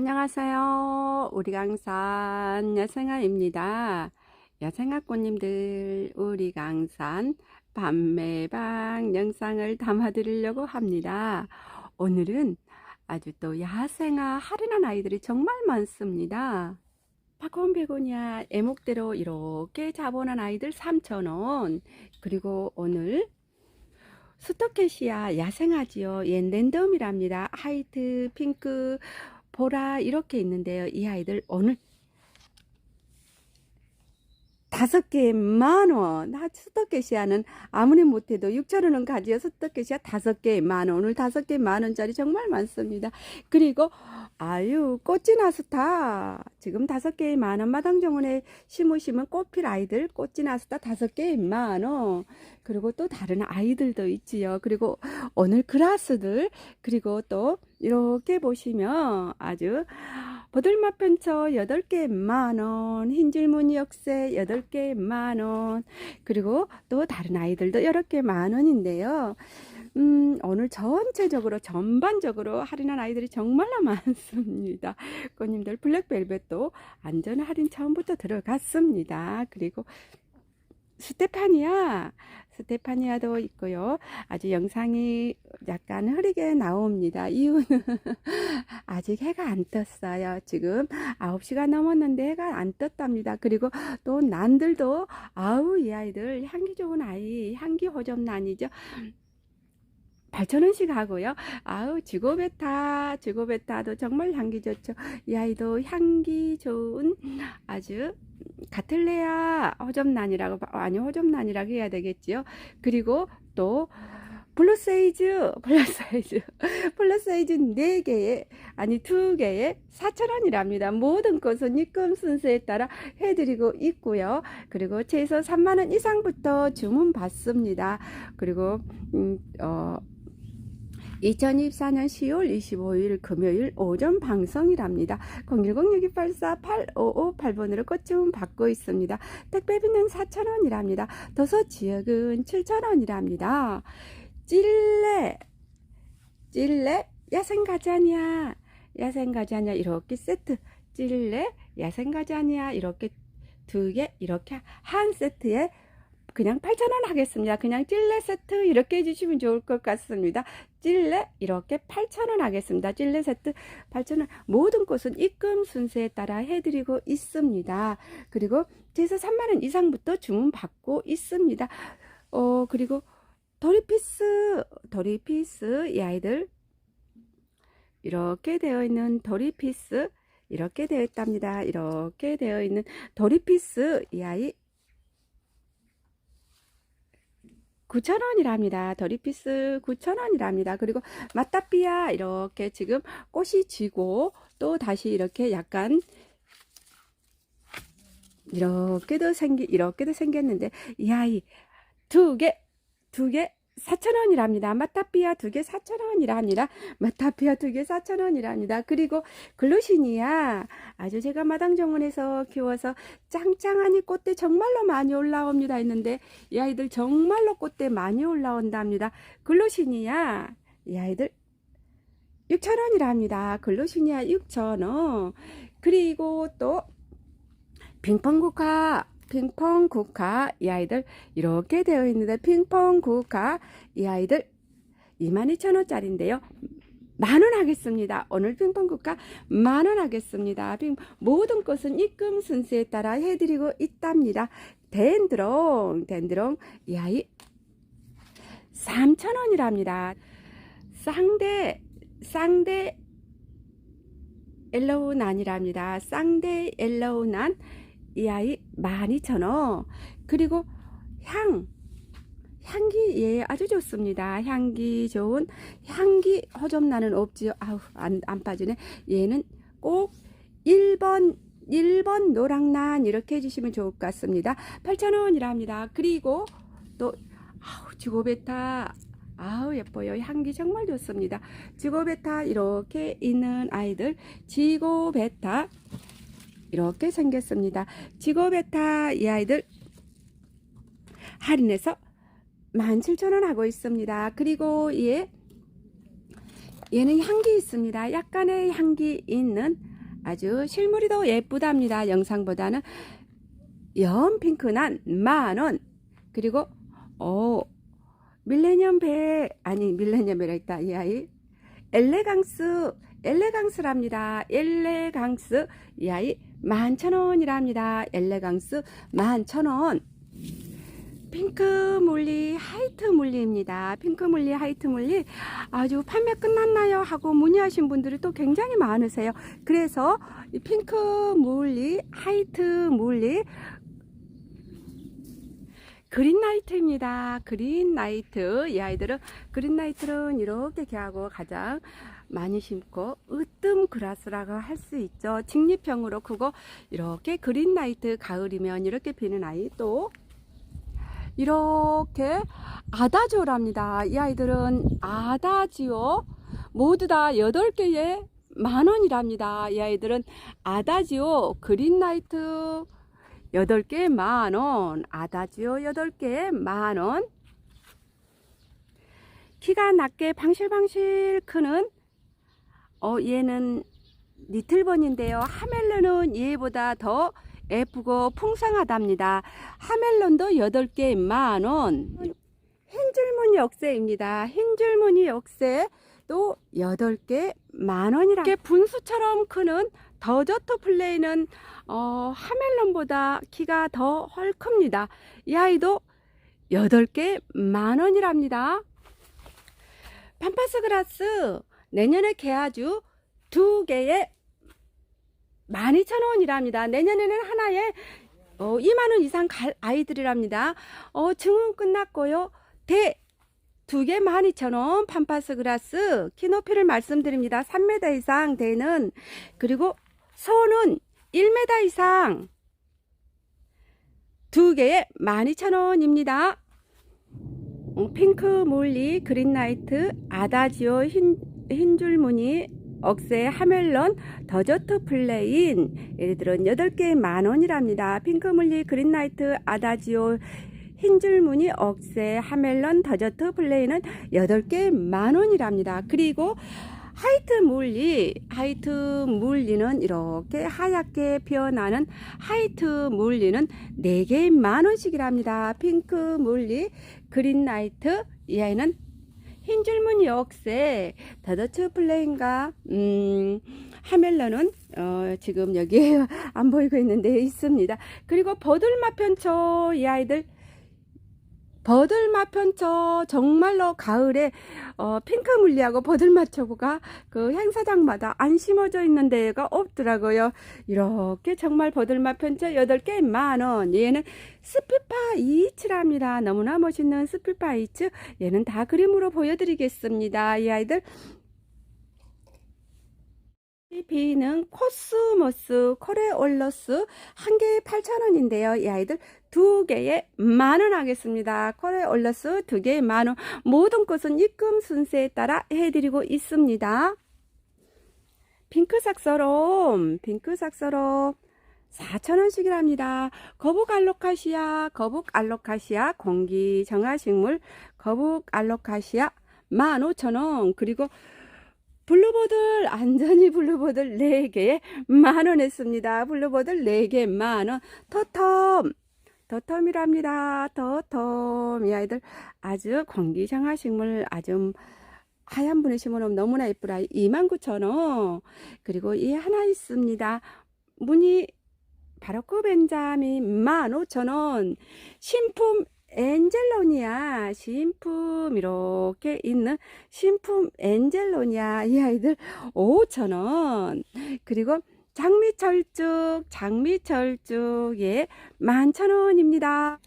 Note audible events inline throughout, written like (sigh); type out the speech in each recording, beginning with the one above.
안녕하세요. 우리 강산 여생아입니다. 여생아 꽃님들 우리 강산 밤매방 영상을 담아 드리려고 합니다. 오늘은 아주 또 야생아 할인한 아이들이 정말 많습니다. 팝콘 베고니아 애목대로 이렇게 자본한 아이들 3,000원 그리고 오늘 스토케시아 야생아지요. 얘 랜덤이랍니다. 화이트, 핑크, 보라 이렇게 있는데요. 이 아이들 오늘 다섯 개에 만 원. 나 스토케시아는 아무리 못해도 6천 원은 가지요. 스토케시아 다섯 개에 만 원. 오늘 다섯 개에 만 원짜리 정말 많습니다. 그리고 아유 꽃지나스타 지금 다섯 개에 만 원. 마당정원에 심으시면 꽃필 아이들 꽃지나스타 다섯 개에 만 원. 그리고 또 다른 아이들도 있지요. 그리고 오늘 그라스들 그리고 또 이렇게 보시면 아주 버들맛 편처 8개 만원, 흰줄무늬 역세 8개 만원, 그리고 또 다른 아이들도 여러 개 만원인데요. 음, 오늘 전체적으로 전반적으로 할인한 아이들이 정말로 많습니다. 꽃님들 블랙벨벳도 안전 할인 처음부터 들어갔습니다. 그리고 스테파니아, 스테파니아도 있고요. 아주 영상이 약간 흐리게 나옵니다. 이유는 (laughs) 아직 해가 안 떴어요. 지금 9시가 넘었는데 해가 안 떴답니다. 그리고 또 난들도 아우 이 아이들 향기 좋은 아이, 향기 호접난이죠. 8,000원씩 하고요. 아우, 지고베타, 지고베타도 정말 향기 좋죠. 이 아이도 향기 좋은 아주 가틀레아 호접난이라고, 아니, 호접난이라고 해야 되겠지요. 그리고 또, 블루세이즈, 블루세이즈, 블루세이즈 4개에, 아니 2개에 4,000원이랍니다. 모든 것은 입금 순서에 따라 해드리고 있고요. 그리고 최소 3만원 이상부터 주문 받습니다. 그리고, 음, 어, 2024년 10월 25일 금요일 오전 방송이랍니다. 010-6284-8558번으로 꽃주문 받고 있습니다. 택배비는 4,000원이랍니다. 도서 지역은 7,000원이랍니다. 찔레, 찔레, 야생가자니아, 야생가자니아 이렇게 세트, 찔레, 야생가자니아 이렇게 두 개, 이렇게 한 세트에 그냥 8,000원 하겠습니다. 그냥 찔레 세트 이렇게 해주시면 좋을 것 같습니다. 찔레 이렇게 8,000원 하겠습니다. 찔레 세트 8,000원 모든 곳은 입금 순서에 따라 해드리고 있습니다. 그리고 최소 3만원 이상부터 주문 받고 있습니다. 어 그리고 도리피스 도리피스 이 아이들 이렇게 되어 있는 도리피스 이렇게 되어 있답니다. 이렇게 되어 있는 도리피스 이 아이 9,000원이랍니다. 더리피스 9,000원이랍니다. 그리고 마타피아 이렇게 지금 꽃이 지고 또 다시 이렇게 약간 이렇게도 생기 이렇게도 생겼는데 이 아이 두 개 두 개 4,000원이랍니다. 마타피아 두 개 4,000원이랍니다. 마타피아 두 개 4,000원이랍니다. 그리고 글루시니아 아주 제가 마당 정원에서 키워서 짱짱하니 꽃대 정말로 많이 올라옵니다 했는데 이 아이들 정말로 꽃대 많이 올라온답니다. 글루시니아 이 아이들 6,000원이랍니다. 글루시니아 6,000원. 그리고 또 빙펑국화 핑퐁 국화 이 아이들 이렇게 되어 있는데 핑퐁 국화 이 아이들 22,000원짜리인데요. 만 원 하겠습니다. 오늘 핑퐁 국화 만원 하겠습니다. 핑, 모든 것은 입금 순서에 따라 해드리고 있답니다. 덴드롱 덴드롱 이 아이 3,000원이랍니다. 쌍대 쌍대 엘로우난이랍니다. 쌍대 엘로우난 이 아이 12,000원. 그리고 향. 향기 예 아주 좋습니다. 향기 좋은 향기 허접나는 없지요. 아우 안, 안 빠지네. 얘는 꼭 1번 1번 노랑난 이렇게 해주시면 좋을 것 같습니다. 8,000원이랍니다. 그리고 또 아우 지고베타 아우 예뻐요. 향기 정말 좋습니다. 지고베타 이렇게 있는 아이들 지고베타 이렇게 생겼습니다. 지고베타 이 아이들 할인해서 17,000원 하고 있습니다. 그리고 얘 얘는 향기 있습니다. 약간의 향기 있는 아주 실물이 더 예쁘답니다. 영상보다는 연 핑크난 만원 그리고 어 밀레니엄 벨 아니 밀레니엄 벨 했다 이 아이 엘레강스 엘레강스랍니다. 엘레강스 이 아이 만천원이랍니다. 엘레강스 만천원 핑크 물리 하이트 물리입니다. 핑크 물리 하이트 물리 아주 판매 끝났나요 하고 문의하신 분들이 또 굉장히 많으세요. 그래서 이 핑크 물리 하이트 물리 그린라이트입니다. 그린라이트. 이 아이들은 그린라이트는 이렇게 개하고 가장 많이 심고 으뜸 그라스라고 할 수 있죠. 직립형으로 크고 이렇게 그린라이트 가을이면 이렇게 피는 아이 또 이렇게 아다지오랍니다. 이 아이들은 아다지오 모두 다 8개에 만 원이랍니다. 이 아이들은 아다지오 그린라이트 8개 만 원, 아다지오 8개 만 원. 키가 낮게 방실방실 크는 어 얘는 니틀번인데요. 하멜론은 얘보다 더 예쁘고 풍성하답니다. 하멜론도 8개 만 원. 흰줄무늬 억새입니다. 흰줄무늬 억새도 8개 만 원이라. 이렇게 분수처럼 크는 더저트 플레이는 어, 하멜론보다 키가 더 헐큽니다. 이 아이도 8개 만 원이랍니다. 팜파스 그라스 내년에 개아주 두 개에 12,000원이랍니다. 내년에는 하나에 어, 2만 원 이상 갈 아이들이랍니다. 어, 증은 끝났고요. 대 두개 12,000원 팜파스 그라스 키 높이를 말씀드립니다. 3m 이상 대는 그리고 소는 1m 이상 두 개에 12,000원입니다. 어, 핑크 몰리 그린라이트 아다지오 흰, 흰줄무늬 억새 하멜론 더저트 플레인 얘들은 8개 만원이랍니다. 핑크 물리 그린라이트 아다지오 흰줄 무늬 억새 하멜론 더저트 플레이는 8개 만원이랍니다. 그리고 하이트 물리, 하이트 물리는 이렇게 하얗게 피어나는 하이트 물리는 4개 만원씩이랍니다. 핑크 물리, 그린라이트, 이 아이는 흰 줄무늬 억새, 더더츠 플레인과, 음, 하멜런은, 어, 지금 여기에 (laughs) 안 보이고 있는데 있습니다. 그리고 버들마 편초, 이 아이들, 버들마편초 정말로 가을에 어, 핑크 물리하고 버들마초가 그 행사장마다 안 심어져 있는 데가 없더라고요. 이렇게 정말 버들마편초 8개 만원. 얘는 스피파 이츠랍니다. 너무나 멋있는 스피파 이츠. 얘는 다 그림으로 보여드리겠습니다. 이 아이들 B는 코스모스 코레올러스 한 개에 8,000원인데요. 이 아이들 두 개에 만원 하겠습니다. 코레 올러스 두 개에 만원. 모든 것은 입금 순서에 따라 해드리고 있습니다. 핑크 삭서롬, 핑크 삭서롬 4,000원씩이랍니다. 거북 알로카시아, 거북 알로카시아, 공기 정화식물, 거북 알로카시아 15,000원. 그리고 블루보들 안전히 블루보들 4개에 만원 했습니다. 블루보들 4개 만원. 터텀 더텀이랍니다. 더텀. 이 아이들 아주 공기정화식물 아주 하얀 분에 심어놓으면 너무나 예쁘라 29,000원 그리고 이 하나 있습니다. 무늬 바로크 벤자민 15,000원. 신품 엔젤로니아. 신품 이렇게 있는 신품 엔젤로니아. 이 아이들 5,000원. 그리고 장미철쭉 장미철쭉에 11,000원입니다.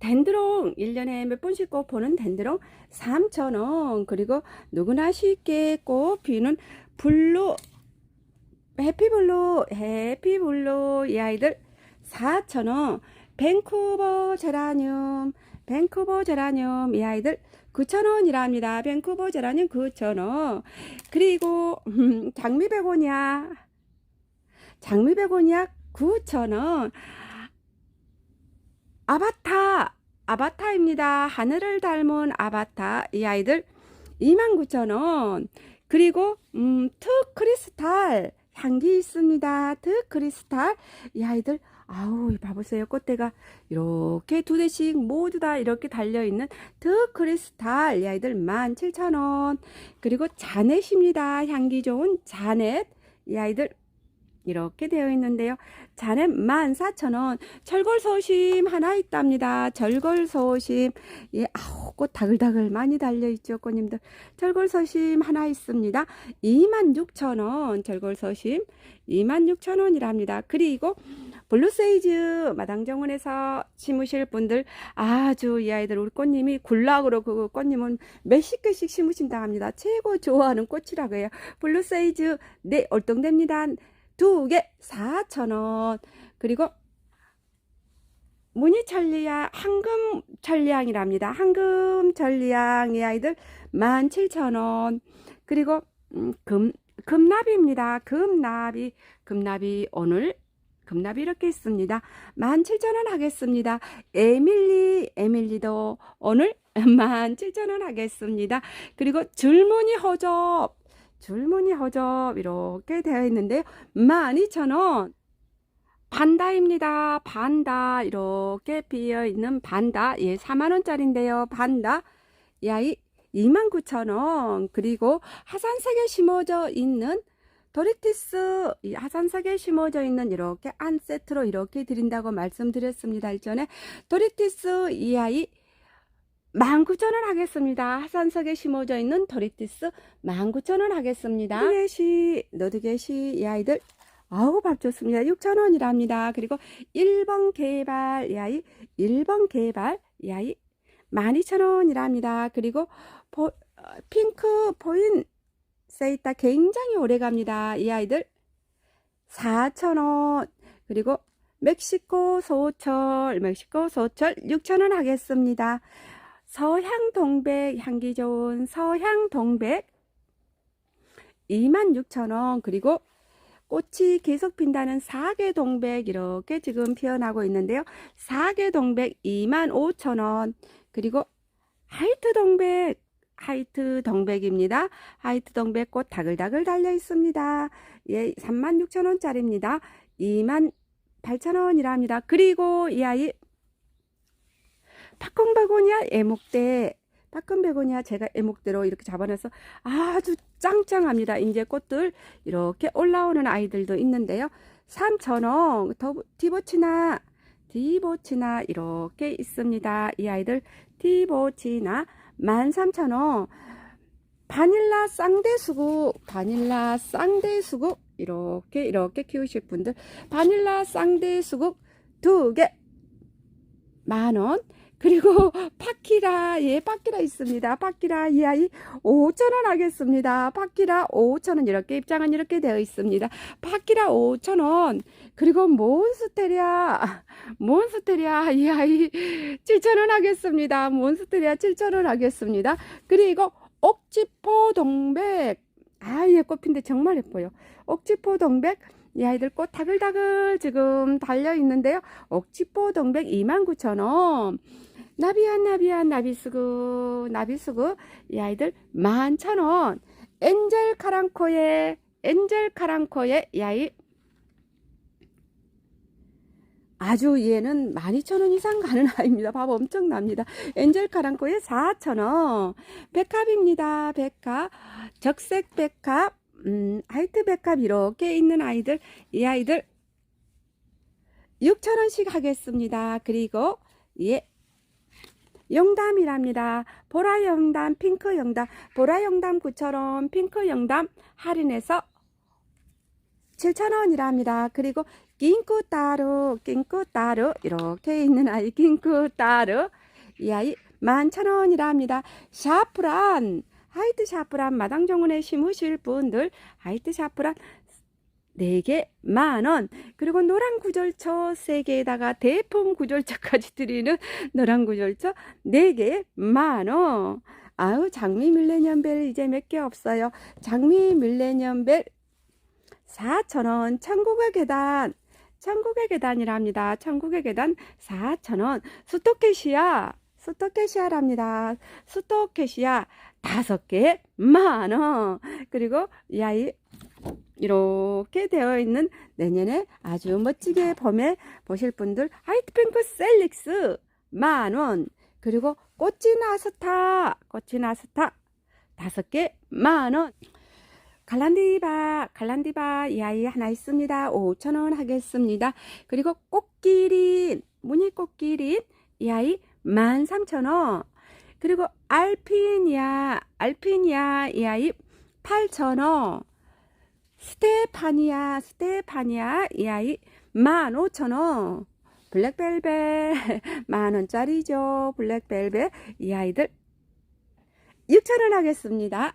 덴드롱 1년에 몇 번씩 꽃 보는 덴드롱? 3,000원. 그리고 누구나 쉽게 꽃 피우는 블루 해피블루 해피블루. 이 아이들 4,000원. 밴쿠버 제라늄 밴쿠버 제라늄. 이 아이들 9,000원이랍니다. 밴쿠버 제라늄 9,000원. 그리고 음, 장미베고니아 장미베고니아 9,000원. 아바타 아바타입니다. 하늘을 닮은 아바타 이 아이들 29,000원. 그리고 음, 트 크리스탈 향기 있습니다. 트 크리스탈 이 아이들 아우 이 봐보세요 꽃대가 이렇게 두 대씩 모두 다 이렇게 달려있는 트 크리스탈 이 아이들 17,000원 그리고 자넷입니다 향기 좋은 자넷 이 아이들 이렇게 되어 있는데요. 자넷 14,000원. 철골소심 하나 있답니다. 철골소심. 예, 아우, 꽃 다글다글 많이 달려있죠, 꽃님들. 철골소심 하나 있습니다. 26,000원. 철골소심. 26,000원이랍니다. 그리고 블루세이즈 마당정원에서 심으실 분들 아주 이 아이들 우리 꽃님이 굴락으로 그 꽃님은 몇십 개씩 심으신다 합니다. 최고 좋아하는 꽃이라고 해요. 블루세이즈 네 얼동됩니다. 두 개 4,000원. 그리고 무늬천리향, 황금천리향이랍니다. 황금천리향 이 아이들 17,000원. 그리고 음, 금, 금나비입니다. 금나비, 금나비 오늘 금나비 이렇게 있습니다. 17,000원 하겠습니다. 에밀리, 에밀리도 오늘 (laughs) 17,000원 하겠습니다. 그리고 줄무늬 허접, 줄무늬 허접 이렇게 되어 있는데요. 12,000원. 반다입니다. 반다. 이렇게 비어 있는 반다. 예, 4만원짜리인데요. 반다. 야이 29,000원. 그리고 하산색에 심어져 있는 도리티스 이 하산석에 심어져 있는 이렇게 안 세트로 이렇게 드린다고 말씀드렸습니다. 일전에 도리티스 이 아이 19,000원 하겠습니다. 하산석에 심어져 있는 도리티스 19,000원 하겠습니다. 너드게시, 너드게시 이 아이들 아우 밥 좋습니다. 6,000원이랍니다. 그리고 1번 개발 이 아이 1번 개발 이 아이 12,000원이랍니다. 그리고 보, 어, 핑크 포인 세이타 굉장히 오래 갑니다. 이 아이들 4,000원 그리고 멕시코 소철 멕시코 소철 6,000원 하겠습니다. 서향 동백 향기 좋은 서향 동백 26,000원 그리고 꽃이 계속 핀다는 사계 동백 이렇게 지금 피어나고 있는데요. 사계 동백 25,000원 그리고 하이트 동백 하이트 동백입니다. 하이트 동백 꽃 다글다글 달려 있습니다. 예, 36,000원짜리입니다. 28,000원이랍니다. 그리고 이 아이 팝콘베고니아 애목대 팝콘베고니아 제가 애목대로 이렇게 잡아내서 아주 짱짱합니다. 이제 꽃들 이렇게 올라오는 아이들도 있는데요. 3,000원 더 디보치나 디보치나 이렇게 있습니다. 이 아이들 디보치나 13,000원. 바닐라 쌍대수국, 바닐라 쌍대수국, 이렇게, 이렇게 키우실 분들, 바닐라 쌍대수국 두 개, 만원. 그리고 (laughs) 파키라, 예, 파키라 있습니다. 파키라 이 아이 5,000원 하겠습니다. 파키라 5,000원 이렇게 입장은 이렇게 되어 있습니다. 파키라 5,000원. 그리고 몬스테리아, 몬스테리아 이 아이 7,000원 하겠습니다. 몬스테리아 7,000원 하겠습니다. 그리고 옥지포 동백. 아, 예, 꽃핀데 정말 예뻐요. 옥지포 동백. 이 아이들 꽃 다글다글 지금 달려 있는데요. 옥지포 동백 29,000원. 나비한 나비한 나비수구 나비수구 이 아이들 11,000원. 엔젤 카랑코의 엔젤 카랑코의 이 아이 아주 얘는 12,000원 이상 가는 아이입니다. 밥 엄청납니다. 엔젤 카랑코의 4,000원. 백합입니다. 백합. 적색 백합. 음, 하이트 백합 이렇게 있는 아이들. 이 아이들 6,000원씩 하겠습니다. 그리고 예. 영담이랍니다. 보라 영담, 핑크 영담, 보라 영담 9,000원, 핑크 영담 할인해서 7,000원이랍니다. 그리고 낑꾸 따루, 낑꾸 따루 이렇게 있는 아이 낑꾸 따루 이 아이 11,000원이랍니다. 샤프란 하이트 샤프란 마당 정원에 심으실 분들 하이트 샤프란 4개 만원. 그리고 노란 구절초 3개에다가 대품 구절초까지 드리는 노란 구절초 4개 만원. 아우 장미 밀레니엄벨 이제 몇 개 없어요. 장미 밀레니엄벨 4,000원. 천국의 계단. 천국의 계단이랍니다. 천국의 계단 4,000원. 스토케시아 스토케시아랍니다. 스토케시아 다섯 개 만 원. 그리고 이 아이 이렇게 되어 있는 내년에 아주 멋지게 봄에 보실 분들 화이트핑크 셀릭스 만 원. 그리고 꽃이 나스타, 꽃이 나스타 다섯 개 만 원. 갈란디바, 갈란디바 이 아이 하나 있습니다. 5천 원 하겠습니다. 그리고 꽃기린, 무늬 꽃기린 이 아이 13,000원. 그리고 알피니아, 알피니아 이 아이 8,000원. 스테파니아, 스테파니아 이 아이 15,000원. 블랙벨벳 (laughs) 만원짜리죠. 블랙벨벳 이 아이들 6,000원 하겠습니다.